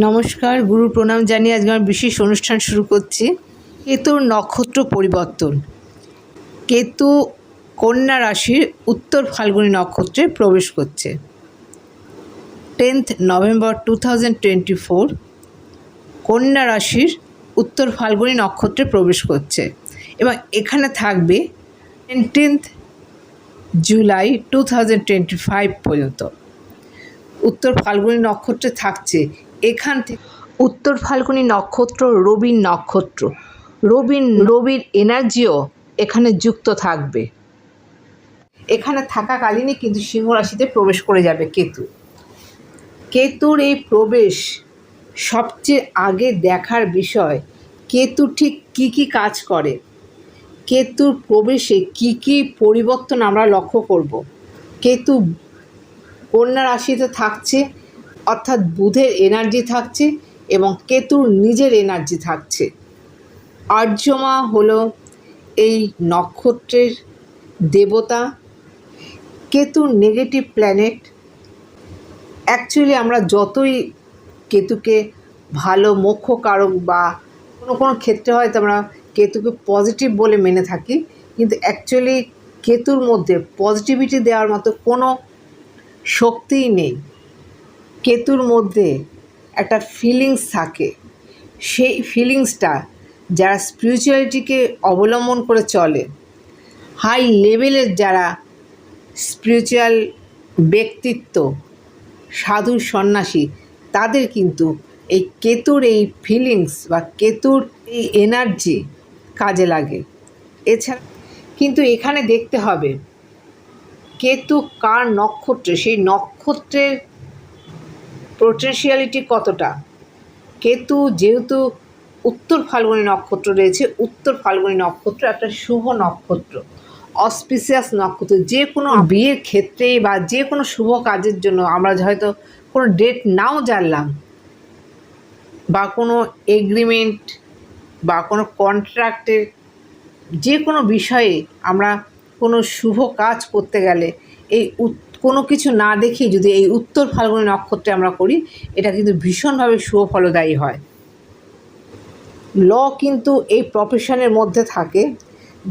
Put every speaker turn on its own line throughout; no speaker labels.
নমস্কার গুরু প্রণাম জানিয়ে আজকে আমার বিশেষ অনুষ্ঠান শুরু করছি। কেতুর নক্ষত্র পরিবর্তন। কেতু কন্যা রাশির উত্তর ফাল্গুনী নক্ষত্রে প্রবেশ করছে। Tenth November two twenty four কন্যা রাশির উত্তর ফাল্গুনী নক্ষত্রে প্রবেশ করছে এবং এখানে থাকবে tenth July two thousand twenty five পর্যন্ত। উত্তর ফাল্গুনী নক্ষত্রে থাকছে এখান থেকে উত্তর ফাল্গুনী নক্ষত্র রবির নক্ষত্র। রবির রবির এনার্জিও এখানে যুক্ত থাকবে। এখানে থাকাকালীনই কিন্তু সিংহ রাশিতে প্রবেশ করে যাবে কেতু। কেতুর এই প্রবেশ সবচেয়ে আগে দেখার বিষয়, কেতু ঠিক কি কি কাজ করে? কেতুর প্রবেশে কি কি পরিবর্তন আমরা লক্ষ্য করব? কেতু কন্যা রাশিতে থাকছে অর্থাৎ বুধের এনার্জি থাকছে এবং কেতুর নিজের এনার্জি থাকছে। আর্যমা হলো এই নক্ষত্রের দেবতা। কেতুর নেগেটিভ প্ল্যানেট অ্যাকচুয়ালি আমরা যতই কেতুকে ভালো মোক্ষ কারক বা কোনো কোনো ক্ষেত্রে হয়তো আমরা কেতুকে পজিটিভ বলে মেনে থাকি, কিন্তু অ্যাকচুয়ালি কেতুর মধ্যে পজিটিভিটি দেওয়ার মতো কোনো শক্তিই নেই। কেতুর মধ্যে একটা ফিলিংস থাকে। সেই ফিলিংসটা যারা স্পিরিচুয়ালিটিকে অবলম্বন করে চলে হাই লেভেলের যারা স্পিরিচুয়াল ব্যক্তিত্ব, সাধু সন্ন্যাসী, তাদের কিন্তু এই কেতুর এই ফিলিংস বা কেতুর এই এনার্জি কাজে লাগে। এছাড়া কিন্তু এখানে দেখতে হবে, কেতু কার নক্ষত্রে? সেই নক্ষত্রের পোটেন্সিয়ালিটি কতটা? কেতু যেহেতু উত্তর ফাল্গুনী নক্ষত্র রয়েছে, উত্তর ফাল্গুনী নক্ষত্র একটা শুভ নক্ষত্র। অসপিসিয়াস নক্ষত্র, যে কোনো বিয়ের ক্ষেত্রে বা যে কোনো শুভ কাজের জন্য আমরা হয়তো কোনো ডেট নাও জানলাম, বা কোনো এগ্রিমেন্ট বা কোনো কন্ট্রাক্টের যে কোনো বিষয়ে আমরা কোনো শুভ কাজ করতে গেলে এই কোনো কিছু না দেখেই যদি এই উত্তর ফাল্গুনী নক্ষত্রে আমরা করি, এটা কিন্তু ভীষণভাবে সুফলদায়ী হয়। ল কিন্তু এই প্রফেশনের মধ্যে থাকে,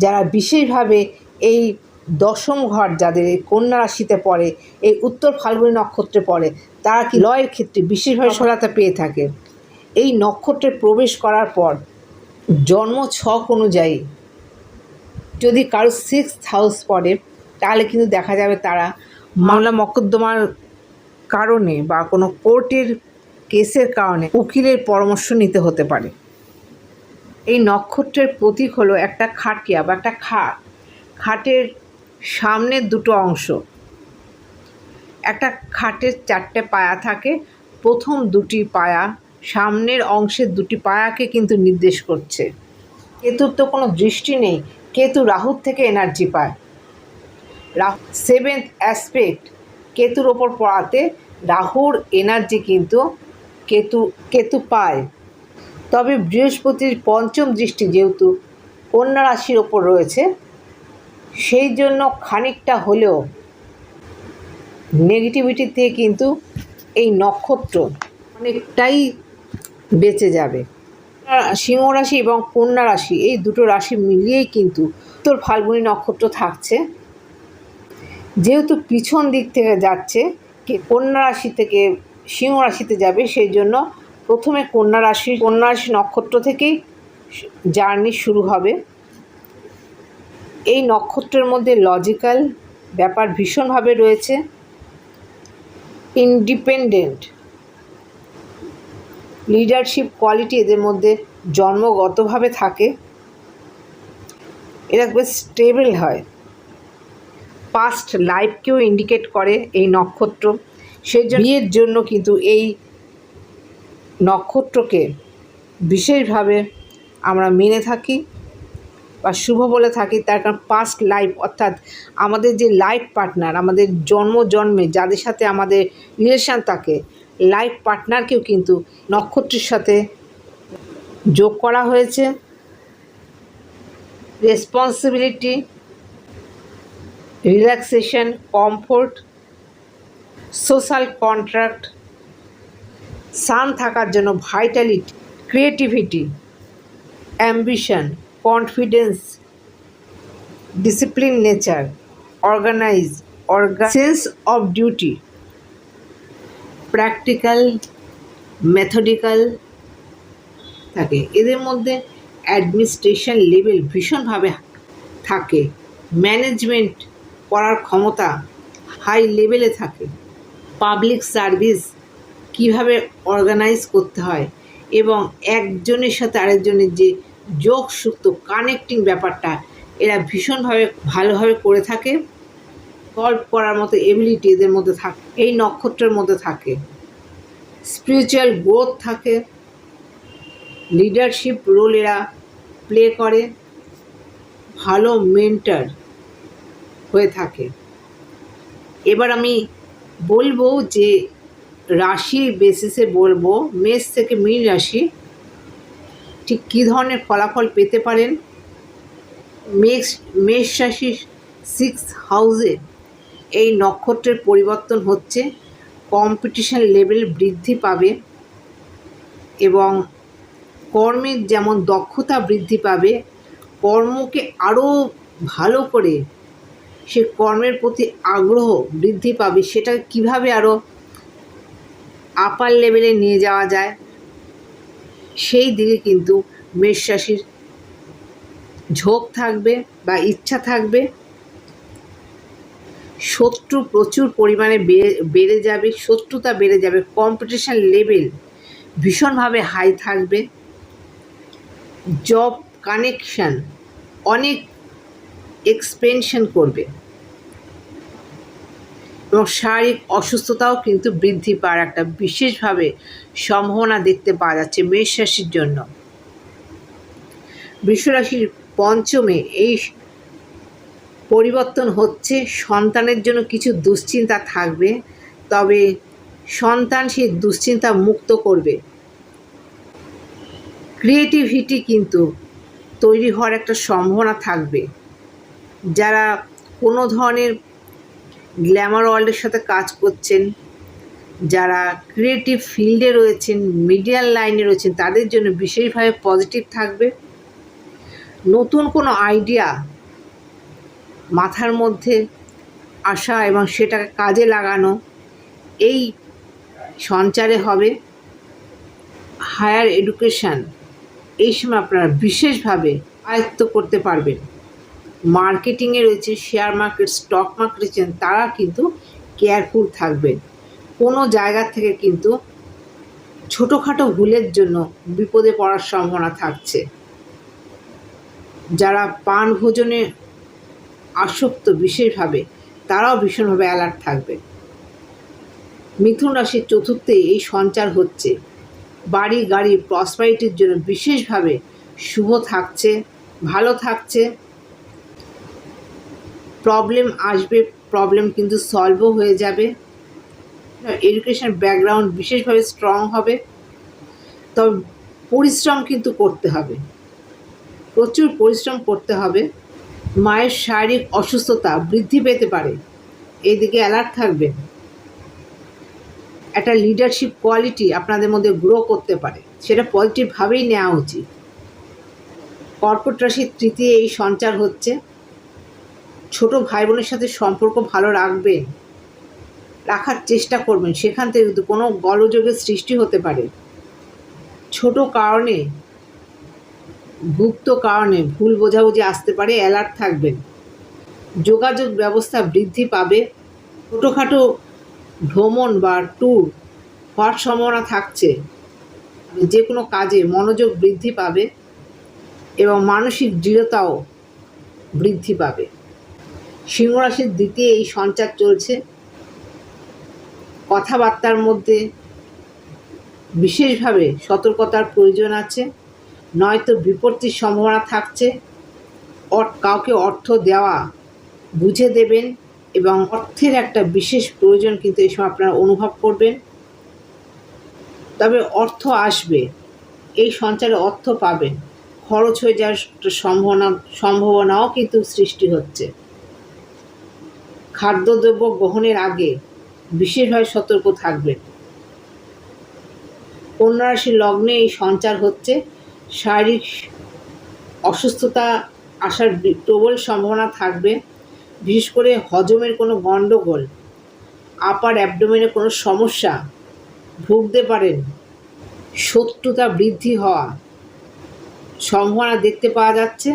যারা বিশেষভাবে এই দশম ঘর যাদের এই কন্যা রাশিতে পড়ে, এই উত্তর ফাল্গুনী নক্ষত্রে পড়ে, তারা কি লয়ের ক্ষেত্রে বিশেষভাবে সহায়তা পেয়ে থাকে? এই নক্ষত্রে প্রবেশ করার পর জন্ম ছক অনুযায়ী যদি কারও সিক্স হাউস পড়ে, তাহলে কিন্তু দেখা যাবে তারা মামলা মকদ্দমার কারণে বা কোনো কোর্টের কেসের কারণে উকিলের পরামর্শ নিতে হতে পারে। এই নক্ষত্রের প্রতীক হলো একটা খাটিয়া বা একটা খাট। খাটের সামনের দুটো অংশ। একটা খাটের চারটে পায়া থাকে। প্রথম দুটি পায়া সামনের অংশের দুটি পায়াকে কিন্তু নির্দেশ করছে। কেতুর তো কোনো দৃষ্টি নেই। কেতু রাহুর থেকে এনার্জি পায়। সেভেন্থ অ্যাসপেক্ট কেতুর ওপর পড়াতে রাহুর এনার্জি কিন্তু কেতু কেতু পায়। তবে বৃহস্পতির পঞ্চম দৃষ্টি যেহেতু কন্যা রাশির ওপর রয়েছে, সেই জন্য খানিকটা হলেও নেগেটিভিটি কিন্তু এই নক্ষত্র অনেকটাই বেঁচে যাবে। সিংহ রাশি এবং কন্যা রাশি, এই দুটো রাশি মিলিয়েই কিন্তু উত্তর ফাল্গুনী নক্ষত্র থাকছে। যেহেতু পিছন দিক থেকে যাচ্ছে কন্যা রাশি থেকে সিংহ রাশিতে যাবে, সেই জন্য প্রথমে কন্যা রাশি কন্যা রাশি নক্ষত্র থেকেই জার্নি শুরু হবে। এই নক্ষত্রের মধ্যে লজিক্যাল ব্যাপার ভীষণভাবে রয়েছে। ইন্ডিপেন্ডেন্ট লিডারশিপ কোয়ালিটি এদের মধ্যে জন্মগতভাবে থাকে। এরা বেশ স্টেবল হয়। পাস্ট লাইফকেও ইন্ডিকেট করে এই নক্ষত্র। সেই বিয়ের জন্য কিন্তু এই নক্ষত্রকে বিশেষভাবে আমরা মেনে থাকি বা শুভ বলে থাকি, তার কারণ পাস্ট লাইফ অর্থাৎ আমাদের যে লাইফ পার্টনার আমাদের জন্ম জন্মে যাদের সাথে আমাদের রিলেশান থাকে লাইফ পার্টনারকেও কিন্তু নক্ষত্রের সাথে যোগ করা হয়েছে। Responsibility relaxation, comfort, social contract সান থাকার জন্য vitality, creativity, ambition, confidence, discipline nature, organise, অর্গা, sense of duty, practical, methodical থাকে। এদের মধ্যে অ্যাডমিনিস্ট্রেশন লেভেল ভীষণভাবে থাকে। ম্যানেজমেন্ট করার ক্ষমতা হাই লেভেলে থাকে। পাবলিক সার্ভিস কীভাবে অর্গানাইজ করতে হয় এবং একজনের সাথে আরেকজনের যে যোগসূক্ত কানেক্টিং ব্যাপারটা এরা ভীষণভাবে ভালোভাবে করে থাকে। সলভ করার মতো এবিলিটি এদের মধ্যে থাকে, এই নক্ষত্রের মধ্যে থাকে। স্পিরিচুয়াল গ্রোথ থাকে। লিডারশিপ রোল এরা প্লে করে। ভালো মেন্টার হয়ে থাকে। এবার আমি বলব যে রাশির বেসিসে বলব, মেষ থেকে মীন রাশি, ঠিক কী ধরনের ফলাফল পেতে পারেন? মেষ মেষ রাশির সিক্স হাউসে এই নক্ষত্রের পরিবর্তন হচ্ছে কম্পিটিশন লেভেল বৃদ্ধি পাবে এবং কর্মের যেমন দক্ষতা বৃদ্ধি পাবে, কর্মকে আরও ভালো করে সে কর্মের প্রতি আগ্রহ বৃদ্ধি পাবে, সেটা কীভাবে আরও আপার লেভেলে নিয়ে যাওয়া যায়, সেই দিকে কিন্তু মেষ রাশির ঝোঁক থাকবে বা ইচ্ছা থাকবে। শত্রু প্রচুর পরিমাণে বেড়ে যাবে, শত্রুতা বেড়ে যাবে কম্পিটিশান লেভেল ভীষণভাবে হাই থাকবে। জব কানেকশান অনেক এক্সপেনশন করবে। এবং শারীরিক অসুস্থতাও কিন্তু বৃদ্ধি পাওয়ার একটা বিশেষভাবে সম্ভাবনা দেখতে পাওয়া যাচ্ছে মেষ রাশির জন্য। বৃষরাশির পঞ্চমে এই পরিবর্তন হচ্ছে, সন্তানের জন্য কিছু দুশ্চিন্তা থাকবে, তবে সন্তান সেই দুশ্চিন্তা মুক্ত করবে। ক্রিয়েটিভিটি কিন্তু তৈরি হওয়ার একটা সম্ভাবনা থাকবে। যারা কোনো ধরনের গ্ল্যামার ওয়ার্ল্ডের সাথে কাজ করছেন, যারা ক্রিয়েটিভ ফিল্ডে রয়েছেন মিডিয়াল লাইনে রয়েছেন, তাদের জন্য বিশেষভাবে পজিটিভ থাকবে। নতুন কোনো আইডিয়া মাথার মধ্যে আসা এবং সেটাকে কাজে লাগানো, এই সঞ্চারে হবে হায়ার এডুকেশান এই সময় আপনারা বিশেষভাবে আয়ত্ত করতে পারবেন। মার্কেটিংয়ে রয়েছে শেয়ার মার্কেট স্টক মার্কেট তারা কিন্তু কেয়ারফুল থাকবেন। কোনো জায়গা থেকে কিন্তু ছোটোখাটো ভুলের জন্য বিপদে পড়ার সম্ভাবনা থাকছে। যারা পান ভোজনে আসক্ত বিশেষভাবে, তারাও ভীষণভাবে অ্যালার্ট থাকবে। মিথুন রাশির চতুর্থে এই সঞ্চার হচ্ছে। বাড়ি, গাড়ি প্রসপারিটির জন্য বিশেষভাবে শুভ থাকছে, ভালো থাকছে। প্রবলেম আসবে প্রবলেম কিন্তু সলভও হয়ে যাবে। এডুকেশন ব্যাকগ্রাউন্ড বিশেষভাবে স্ট্রং হবে। তবে পরিশ্রম কিন্তু করতে হবে। প্রচুর পরিশ্রম করতে হবে। মায়ের শারীরিক অসুস্থতা বৃদ্ধি পেতে পারে। এদিকে অ্যালার্ট থাকবে। একটা লিডারশিপ কোয়ালিটি আপনাদের মধ্যে গ্রো করতে পারে। সেটা পজিটিভভাবেই নেওয়া উচিত। কর্কট রাশির তৃতীয় এই সঞ্চার হচ্ছে। ছোট ভাই বোনের সাথে সম্পর্ক ভালো রাখবেন, রাখার চেষ্টা করবেন। সেখান থেকে কিন্তু কোনো গলযোগের সৃষ্টি হতে পারে। ছোট কারণে, গুপ্ত কারণে ভুল বোঝাবুঝি আসতে পারে, অ্যালার্ট থাকবেন। যোগাযোগ ব্যবস্থা বৃদ্ধি পাবে। ছোটোখাটো ভ্রমণ বা ট্যুর হওয়ার সম্ভাবনা থাকছে। যে কোনো কাজে মনোযোগ বৃদ্ধি পাবে এবং মানসিক দৃঢ়তাও বৃদ্ধি পাবে। সিংহরাশির দ্বিতীয় এই সঞ্চার চলছে। কথাবার্তার মধ্যে বিশেষভাবে সতর্কতার প্রয়োজন আছে, নয়তো বিপত্তির সম্ভাবনা থাকছে। কাউকে অর্থ দেওয়া বুঝে দেবেন এবং অর্থের একটা বিশেষ প্রয়োজন কিন্তু এই সময় আপনারা অনুভব করবেন। তবে অর্থ আসবে, এই সঞ্চারে অর্থ পাবেন। খরচ হয়ে যাওয়ার সম্ভাবনা, সম্ভাবনাও কিন্তু সৃষ্টি হচ্ছে। খাদ্যদ্রব্য গ্রহণের আগে বিশেষভাবে সতর্ক থাকবেন। কন্যা রাশির লগ্নে এই সঞ্চার হচ্ছে। শারীরিক অসুস্থতা আসার প্রবল সম্ভাবনা থাকবে। বিশেষ করে হজমের কোনো গণ্ডগোল আপার অ্যাবডোমেনে কোনো সমস্যা ভুগতে পারেন। শত্রুতা বৃদ্ধি হওয়া সম্ভাবনা দেখতে পাওয়া যাচ্ছে।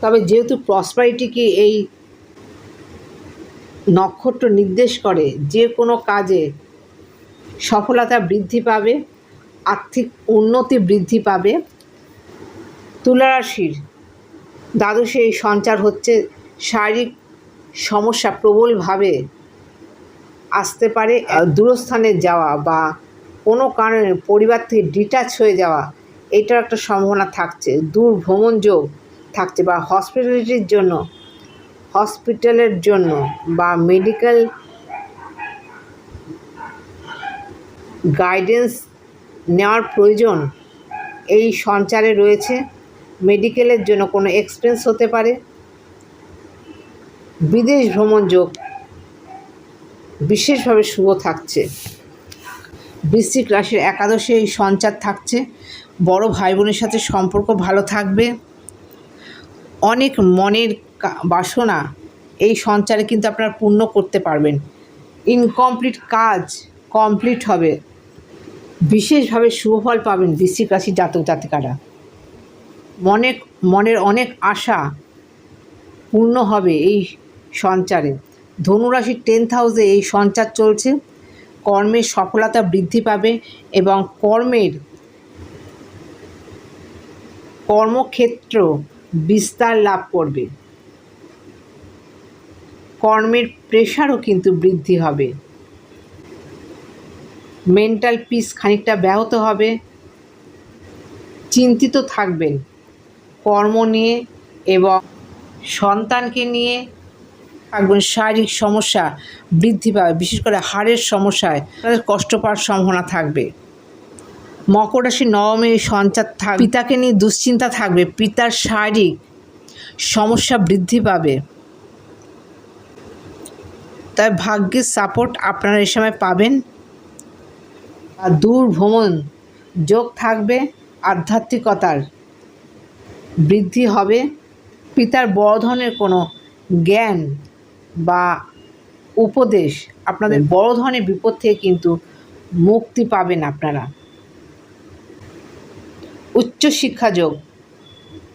তবে যেহেতু প্রসপারিটিকে এই নক্ষত্র নির্দেশ করে যে কোনো কাজে সফলতা বৃদ্ধি পাবে, আর্থিক উন্নতি বৃদ্ধি পাবে। তুলারাশির দ্বাদশে এই সঞ্চার হচ্ছে শারীরিক সমস্যা প্রবলভাবে আসতে পারে দূরস্থানে যাওয়া বা কোনো কারণে পরিবার থেকে ডিটাচ হয়ে যাওয়া, এটার একটা সম্ভাবনা থাকছে। দূর ভ্রমণ যোগ থাকছে বা হসপিটালিটির জন্য হসপিটালের জন্য বা মেডিকেল গাইডেন্স নেওয়ার প্রয়োজন এই সঞ্চারে রয়েছে। মেডিকেলের জন্য কোনো এক্সপেন্স হতে পারে। বিদেশ ভ্রমণ যোগ বিশেষভাবে শুভ থাকছে। বৃশ্চিক রাশির একাদশে এই সঞ্চার থাকছে। বড় ভাই বোনের সাথে সম্পর্ক ভালো থাকবে। অনেক মনের বাসনা, এই সঞ্চারে কিন্তু আপনারা পূর্ণ করতে পারবেন। ইনকমপ্লিট কাজ কমপ্লিট হবে। বিশেষভাবে শুভফল পাবেন বৃশ্চিক রাশির জাতক জাতিকারা। মনে, মনের অনেক আশা পূর্ণ হবে এই সঞ্চারে। ধনুরাশির টেন্থ হাউসে এই সঞ্চার চলছে। কর্মের সফলতা বৃদ্ধি পাবে এবং কর্মের কর্মক্ষেত্র বিস্তার লাভ করবে। কর্মের প্রেশারও কিন্তু বৃদ্ধি হবে। মেন্টাল পিস খানিকটা ব্যাহত হবে। চিন্তিত থাকবেন। কর্ম নিয়ে এবং সন্তানকে নিয়ে থাকবেন শারীরিক সমস্যা বৃদ্ধি পাবে, বিশেষ করে হাড়ের সমস্যায় তাদের কষ্ট পাওয়ার সম্ভাবনা থাকবে। মকর রাশি নবমে সঞ্চার থাক পিতাকে নিয়ে দুশ্চিন্তা থাকবে, পিতার শারীরিক সমস্যা বৃদ্ধি পাবে। তাই ভাগ্যের সাপোর্ট আপনারা এই সময় পাবেন। আর দূর ভ্রমণ, যোগ থাকবে আধ্যাত্মিকতার। বৃদ্ধি হবে পিতার বড় ধরনের কোনো জ্ঞান বা উপদেশ। আপনাদের বড় ধরনের বিপদ থেকে কিন্তু মুক্তি পাবেন আপনারা। উচ্চশিক্ষা যোগ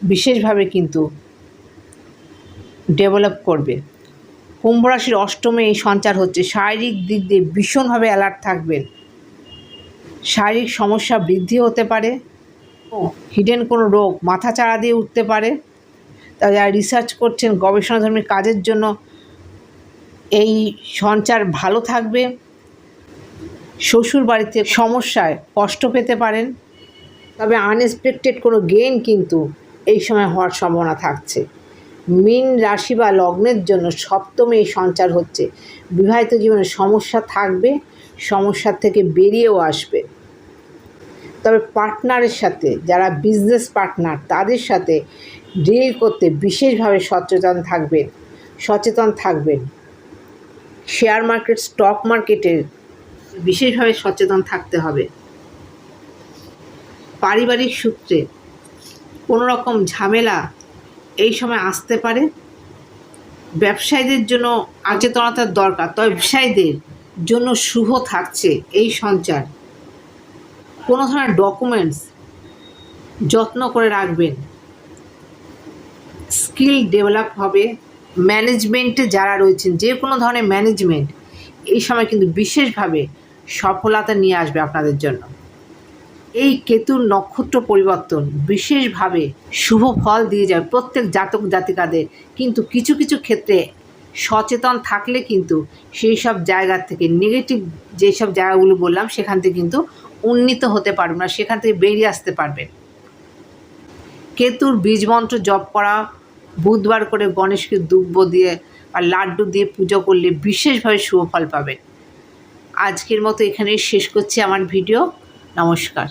বিশেষভাবে কিন্তু ডেভেলপ করবে। কুম্ভ রাশির অষ্টমে এই সঞ্চার হচ্ছে। শারীরিক দিক দিয়ে ভীষণভাবে অ্যালার্ট থাকবেন। শারীরিক সমস্যা বৃদ্ধি হতে পারে হিডেন কোনো রোগ মাথা চাড়া দিয়ে উঠতে পারে। তা যারা রিসার্চ করছেন গবেষণাধর্মী কাজের জন্য এই সঞ্চার ভালো থাকবে। শ্বশুর বাড়িতে সমস্যায় কষ্ট পেতে পারেন। তবে আনএক্সপেক্টেড কোনো গেইন কিন্তু এই সময় হওয়ার সম্ভাবনা থাকছে। মীন রাশি বা লগ্নের জন্য সপ্তমে এই সঞ্চার হচ্ছে। বিবাহিত জীবনে সমস্যা থাকবে সমস্যার থেকে বেরিয়েও আসবে। তবে পার্টনারের সাথে, যারা বিজনেস পার্টনার, তাদের সাথে ডিল করতে বিশেষভাবে সচেতন থাকবেন সচেতন থাকবেন। শেয়ার মার্কেট, স্টক মার্কেটের বিশেষভাবে সচেতন থাকতে হবে। পারিবারিক সূত্রে কোনো রকম ঝামেলা এই সময় আসতে পারে। ব্যবসায়ীদের জন্য সচেতনতার দরকার, তবে ব্যবসায়ীদের জন্য শুভ থাকছে এই সঞ্চার। কোনো ধরনের ডকুমেন্টস যত্ন করে রাখবেন। স্কিল ডেভেলপ হবে। ম্যানেজমেন্টে যারা রয়েছেন, যে কোনো ধরনের ম্যানেজমেন্ট এই সময় কিন্তু বিশেষভাবে সফলতা নিয়ে আসবে আপনাদের জন্য। এই কেতুর নক্ষত্র পরিবর্তন বিশেষভাবে শুভ ফল দিয়ে যাবে প্রত্যেক জাতক জাতিকাদের। কিন্তু কিছু কিছু ক্ষেত্রে সচেতন থাকলে কিন্তু সেই সব জায়গার থেকে নেগেটিভ যেসব জায়গাগুলো বললাম, সেখান থেকে কিন্তু উন্নীত হতে পারবেন না, সেখান থেকে বেরিয়ে আসতে পারবেন কেতুর বীজ মন্ত্র জপ করা, বুধবার করে গণেশকে দুব্ব দিয়ে আর লাড্ডু দিয়ে পুজো করলে বিশেষভাবে শুভ ফল পাবেন। আজকের মতো এখানেই শেষ করছি আমার ভিডিও। নমস্কার।